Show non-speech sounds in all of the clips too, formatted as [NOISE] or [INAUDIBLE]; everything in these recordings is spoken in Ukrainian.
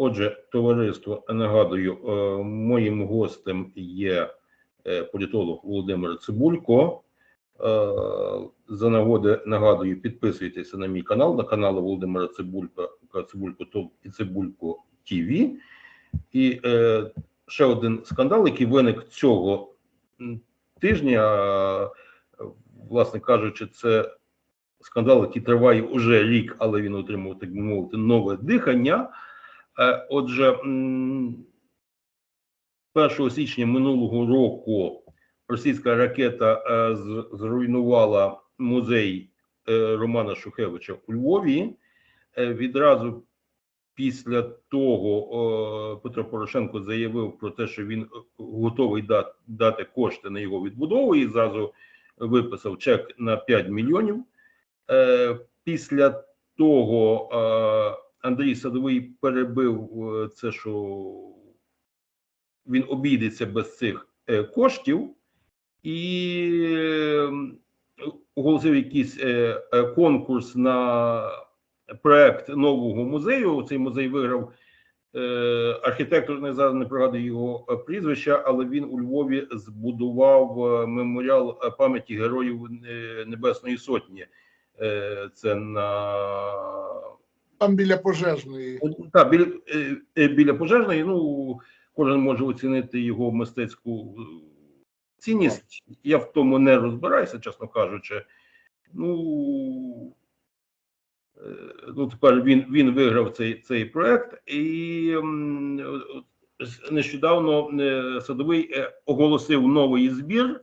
Отже, товариство, нагадую, е, моїм гостем є е, політолог Володимир Цибулько. Е, За нагоди нагадую, підписуйтеся на мій канал, на канал Володимира Цибулька, Цибулько ТОВ і Цибулько ТВ. І е, ще один скандал, який виник цього тижня, е, власне кажучи, це скандал, який триває уже рік, але він отримав, так би мовити, нове дихання. Е, Отже, 1 січня минулого року російська ракета е, зруйнувала музей е, Романа Шухевича у Львові. Відразу після того Петро Порошенко заявив про те, що він готовий дати кошти на його відбудову і зразу виписав чек на 5 мільйонів. Після того Андрій Садовий перебив е, це, що він обійдеться без цих е, коштів і е, оголосив якийсь конкурс на проект нового музею. Цей музей виграв архітектор, не зараз не пригадую його прізвища, але він у Львові збудував меморіал пам'яті героїв Небесної Сотні. Це на Там біля пожежної. так, біля, е, е, біля пожежної, ну кожен може оцінити його мистецьку е, цінність. Я в тому не розбираюся, чесно кажучи. Ну, е, ну тепер він, він виграв цей, цей проект, і е, нещодавно е, садовий е, оголосив новий збір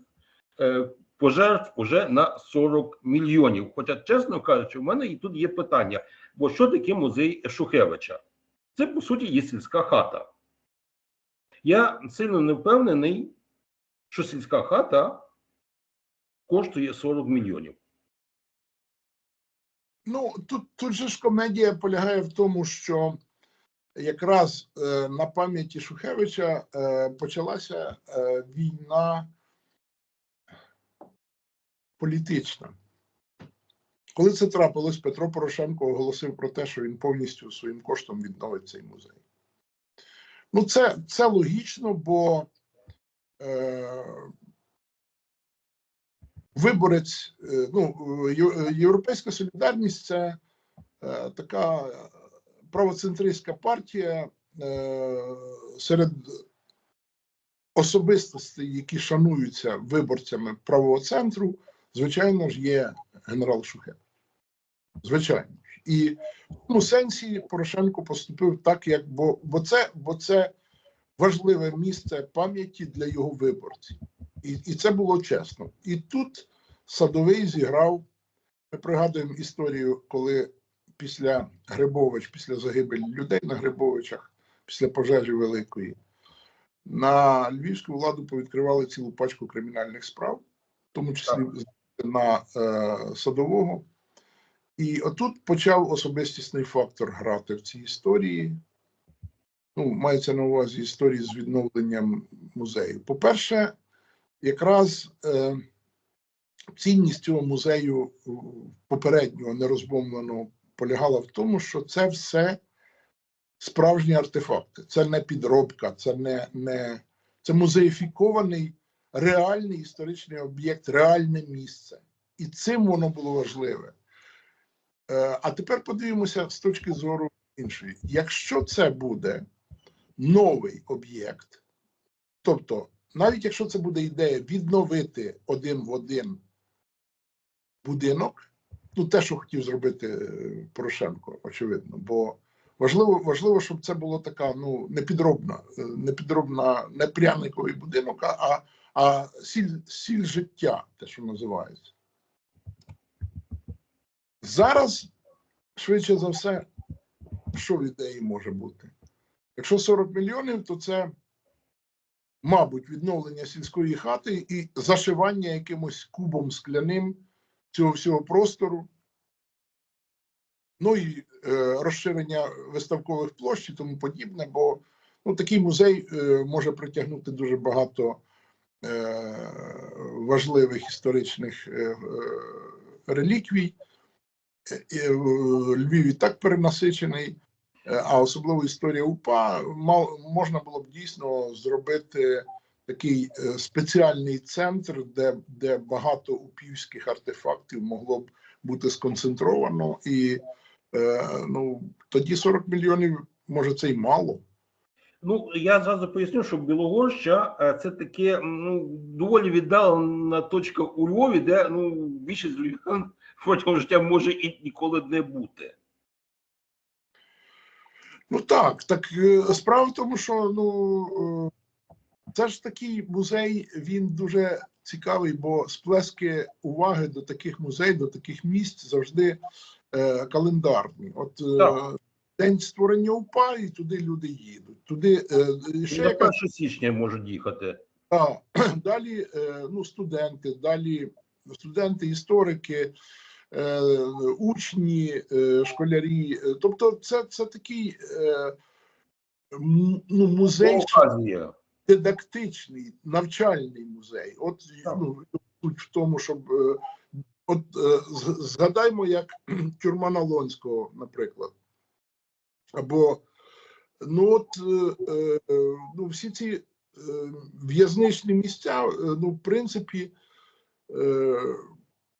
е, пожертв уже на 40 мільйонів. Хоча, чесно кажучи, в мене і тут є питання. Бо що таке музей Шухевича? Це, по суті, є сільська хата. Я сильно не впевнений, що сільська хата коштує 40 мільйонів. Ну тут, тут же ж комедія полягає в тому, що якраз е, на пам'яті Шухевича е, почалася е, війна політична. Коли це трапилось, Петро Порошенко оголосив про те, що він повністю своїм коштом відновить цей музей. Ну, це, це логічно, бо е, виборець, е, ну, Європейська солідарність це е, така правоцентристська партія е, серед особистостей, які шануються виборцями правого центру, звичайно ж, є генерал Шухевич. Звичайно ж. І в тому сенсі Порошенко поступив так, як бо, бо це, бо це важливе місце пам'яті для його виборців. І, і це було чесно. І тут Садовий зіграв. Ми пригадуємо історію, коли після Грибович, після загибелі людей на Грибовичах, після пожежі великої, на львівську владу повідкривали цілу пачку кримінальних справ, в тому числі на е, садового. І отут почав особистісний фактор грати в цій історії. Ну, мається на увазі історії з відновленням музею. По-перше, якраз е, цінність цього музею попереднього нерозбомленого полягала в тому, що це все справжні артефакти. Це не підробка, це не, не це музеїфікований реальний історичний об'єкт, реальне місце. І цим воно було важливе. Е, А тепер подивимося з точки зору іншої. Якщо це буде новий об'єкт, тобто, навіть якщо це буде ідея відновити один в один будинок, ну те, що хотів зробити е, Порошенко, очевидно, бо важливо, важливо, щоб це було така ну непідробна, е, непідробна, не пряниковий будинок, а, а сіль, сіль життя, те, що називається. Зараз, швидше за все, що в ідеї може бути? Якщо 40 мільйонів, то це, мабуть, відновлення сільської хати і зашивання якимось кубом скляним цього всього простору. Ну і е, розширення виставкових площ і тому подібне, бо ну, такий музей е, може притягнути дуже багато важливих історичних е, е, реліквій. Е, е, Львів і так перенасичений. е, а особливо історія УПА, можна було б дійсно зробити такий е, спеціальний центр, де, де багато упівських артефактів могло б бути сконцентровано, і е, ну тоді 40 мільйонів, може, це й мало. Ну, я зразу поясню, що Білогорща е, це таке ну, доволі віддалена точка у Львові, де ну, більшість львів'ян [LAUGHS] протягом життя може і ніколи не бути. Ну так, так е, справа в тому, що ну це ж такий музей, він дуже цікавий, бо сплески уваги до таких музеїв, до таких місць завжди е, календарні. От е, Так. День створення УПА, і туди люди їдуть. Туди е, ще До яка 1 січня можуть їхати. та, [CLEARS THROAT] далі е, ну, студенти, далі студенти, історики, е, учні, е, школярі. Е, Тобто, це, це такий е, ну, музей Оказія. дидактичний, навчальний музей. От ну, суть в тому, щоб е, от е, згадаймо, як [CLEARS THROAT] тюрма Налонського, наприклад. Або ну от е, е, ну, всі ці е, в'язничні місця, е, ну, в принципі, е,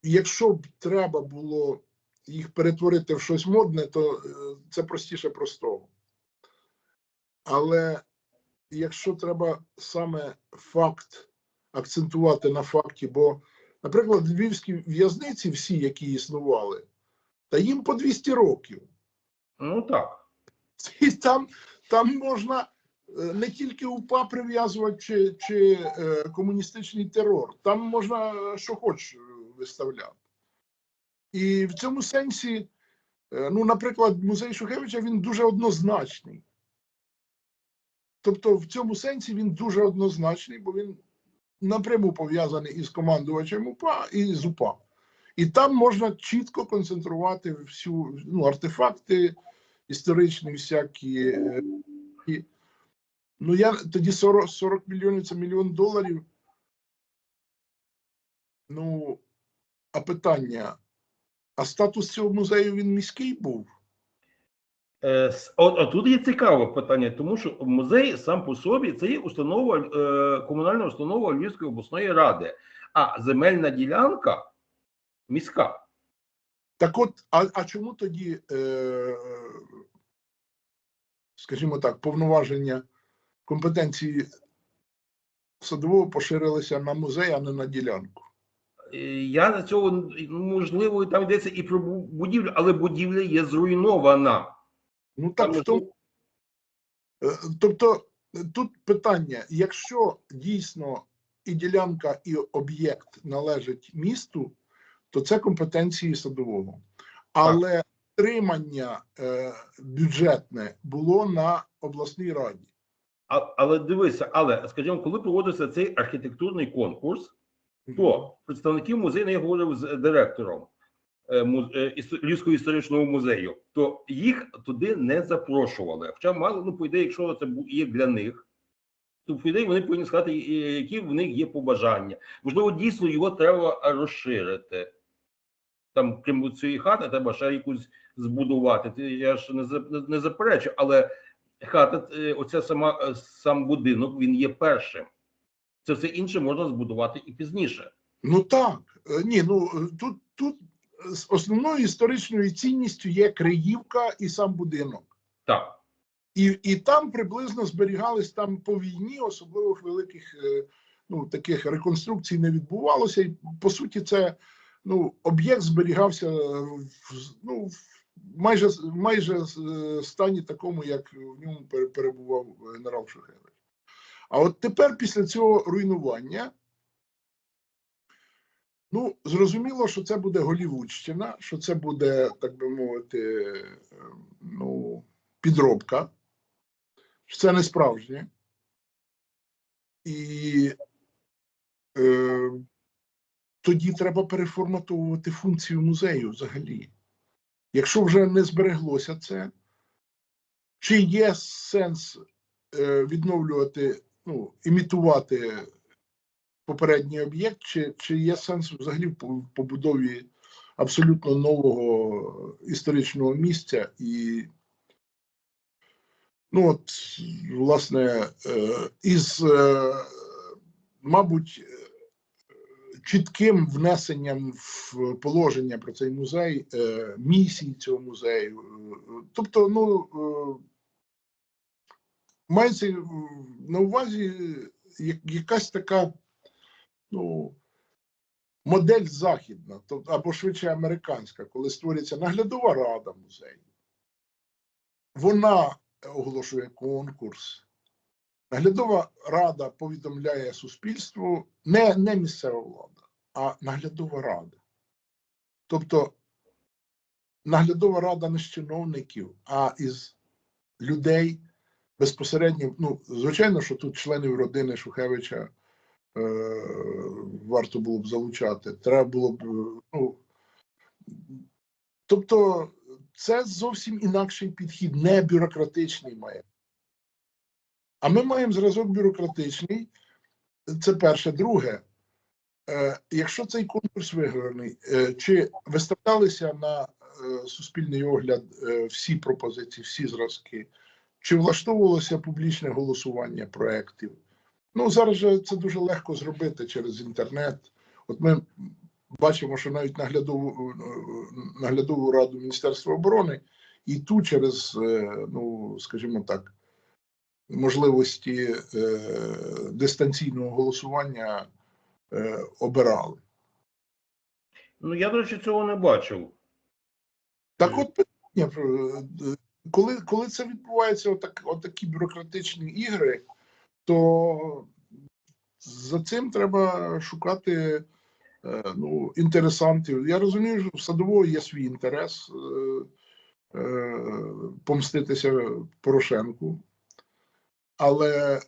якщо б треба було їх перетворити в щось модне, то е, це простіше простого. Але якщо треба саме факт акцентувати на факті, бо, наприклад, львівські в'язниці, всі, які існували, та їм по 200 років. Ну так. [LAUGHS] І там, там можна е, не тільки УПА прив'язувати чи, чи е, комуністичний терор, там можна е, що хоч е, виставляти. І в цьому сенсі, е, ну, наприклад, музей Шухевича він дуже однозначний. Тобто, в цьому сенсі він дуже однозначний, бо він напряму пов'язаний із командувачем УПА і з УПА. І там можна чітко концентрувати всю ну, артефакти історичні, всякі. е, Ну, я тоді 40, 40 мільйонів це мільйон доларів. Ну, а питання: а статус цього музею він міський був? Е, От, от тут є цікаве питання, тому що музей сам по собі це є установа, е, комунальна установа Львівської обласної ради, а земельна ділянка міська. Так от, а, а чому тоді, е, скажімо так, повноваження компетенції садового поширилися на музей, а не на ділянку? Е, Я на цього можливо там йдеться і про будівлю, але будівля є зруйнована. Ну так Там в тому. Е, Тобто е, тут питання: якщо дійсно і ділянка, і об'єкт належить місту, то це компетенції садового. Але тримання е, бюджетне було на обласній раді. А, але дивися, але скажімо, коли проводився цей архітектурний конкурс, то представників музею я говорив з директором е, е, Львівського історичного музею, то їх туди не запрошували. Хоча мало, ну, по ідеї, якщо це є для них, то по ідеї вони повинні сказати, які в них є побажання. Можливо, дійсно його треба розширити. Там, крім цієї хати, треба ще якусь збудувати. Ти- Я ж не, не, заперечу, але хата, е, оця сама е, сам будинок, він є першим. Це все інше можна збудувати і пізніше. Ну так, Е, ні, ну тут, тут з основною історичною цінністю є Криївка і сам будинок. Так. І, і там приблизно зберігались там по війні, особливо великих ну, таких реконструкцій не відбувалося. І по суті, це ну, об'єкт зберігався в, ну, в майже, майже е, стані такому, як в ньому перебував генерал Шухевич. А от тепер, після цього руйнування, ну, зрозуміло, що це буде Голівудщина, що це буде, так би мовити, е, ну, підробка що це не справжнє. І е, тоді треба переформатовувати функцію музею взагалі. Якщо вже не збереглося це, чи є сенс е, відновлювати, ну, імітувати попередній об'єкт, чи, чи є сенс взагалі в побудові абсолютно нового історичного місця і Ну, от, власне, е, із, е, мабуть, чітким внесенням в положення про цей музей, е, місії цього музею. Е, Тобто, ну, е, мається на увазі якась така, ну, модель західна, або швидше американська, коли створюється наглядова рада музею. Вона оголошує конкурс. Наглядова рада повідомляє суспільству не, не місцева влада, а наглядова рада. Тобто наглядова рада не з чиновників, а із людей безпосередньо. Ну, звичайно, що тут членів родини Шухевича е, варто було б залучати. Треба було б. е, Ну, тобто, це зовсім інакший підхід, не бюрократичний має. А ми маємо зразок бюрократичний. Це перше. Друге, якщо цей конкурс виграний, е, чи виставлялися на е, суспільний огляд е, всі пропозиції, всі зразки, чи влаштовувалося публічне голосування проєктів? Ну, зараз же це дуже легко зробити через інтернет. От ми бачимо, що навіть наглядову, е, наглядову раду Міністерства оборони і ту через, е, ну, скажімо так, можливості е, дистанційного голосування е, обирали. Ну, я, до речі, цього не бачив. Так от питання, е, коли, коли це відбувається, отак, отакі бюрократичні ігри, то за цим треба шукати е, ну, інтересантів. Я розумію, що в садового є свій інтерес е, е, помститися Порошенку, але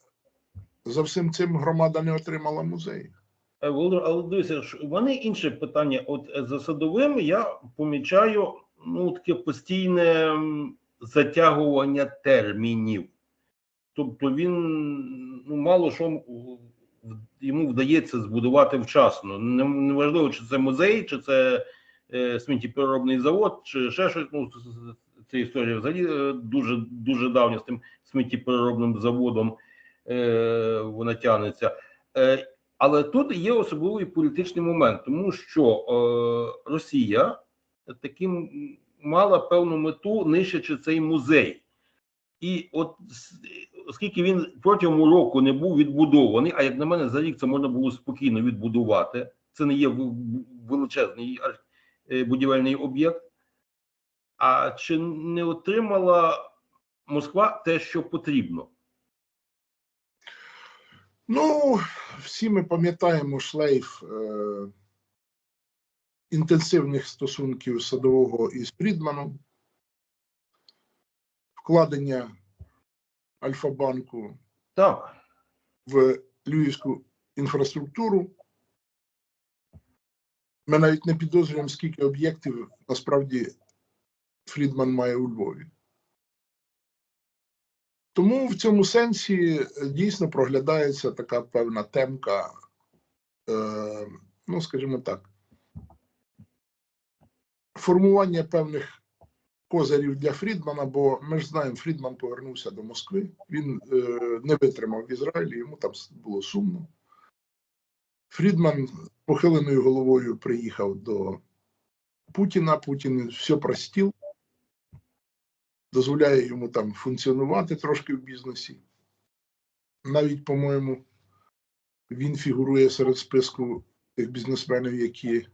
за всім цим громада не отримала музей. Е, Володимир, ж, у мене інше питання. От е, за садовим я помічаю ну, таке постійне затягування термінів. Тобто він ну, мало що йому вдається збудувати вчасно. Неважливо, чи це музей, чи це е, сміттєпереробний завод, чи ще щось. Ну, ця історія взагалі е, дуже, дуже давня з тим сміттєпереробним заводом е, вона тягнеться. Але тут є особливий політичний момент, тому що е, Росія таким мала певну мету нищачи цей музей. І от оскільки він протягом року не був відбудований, а як на мене, за рік це можна було спокійно відбудувати. Це не є величезний е, будівельний об'єкт. А чи не отримала Москва те, що потрібно? Ну, всі ми пам'ятаємо шлейф е, інтенсивних стосунків садового із Фрідманом, вкладення Альфа-банку Так. в Львівську інфраструктуру. Ми навіть не підозрюємо, скільки об'єктів насправді Фрідман має у Львові. Тому в цьому сенсі е, дійсно проглядається така певна темка, е, ну, скажімо так, формування певних козирів для Фрідмана, бо ми ж знаємо, Фрідман повернувся до Москви. Він е, не витримав в Ізраїлі, йому там було сумно. Фрідман похиленою головою приїхав до Путіна. Путін все простив, дозволяє йому там функціонувати трошки в бізнесі. Навіть, по-моєму, він фігурує серед списку тих бізнесменів, які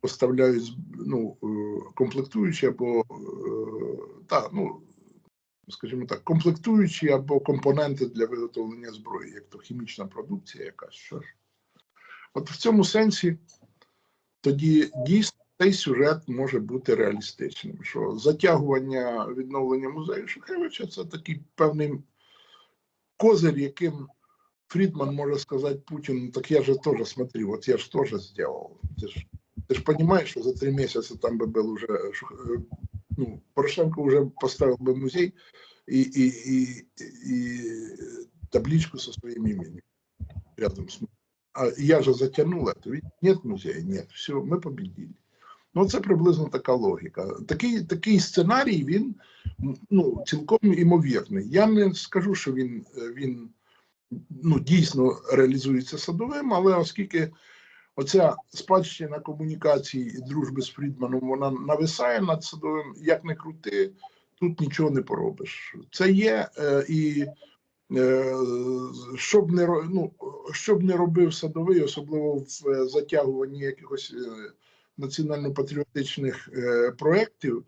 поставляють ну, е, комплектуючі або е, та, ну, скажімо так, комплектуючі або компоненти для виготовлення зброї, як то хімічна продукція якась. Що ж. От в цьому сенсі тоді дійсно цей сюжет може бути реалістичним. Що затягування відновлення музею Шухевича це такий певний козир, яким Фрідман може сказати Путіну, «Ну, так я же теж смотри, от я ж теж зробив. Ти ж, ти ж розумієш, що за три місяці там би був уже е, ну, Порошенко вже поставив би музей і, і, і, і табличку со своїм іменем рядом з А я же затягнул это. Ведь нет музея, нет. Все, мы победили. Ну, це приблизно така логіка. Такий, такий сценарій він ну, цілком імовірний. Я не скажу, що він, е, він ну, дійсно реалізується садовим, але оскільки оця спадщина комунікації і дружби з Фрідманом вона нависає над садовим, як не крути, тут нічого не поробиш. Це є е, і. Е, Щоб не ну, щоб не робив садовий, особливо в е, затягуванні якихось національно-патріотичних е, проєктів,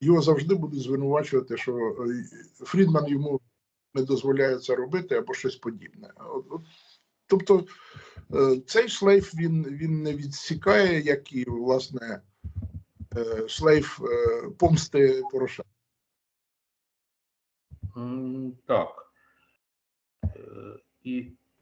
його завжди будуть звинувачувати, що е, Фрідман йому не дозволяє це робити або щось подібне. Тобто е, цей шлейф він, він не відсікає, як і власне шлейф помсти Порошенка. Так. І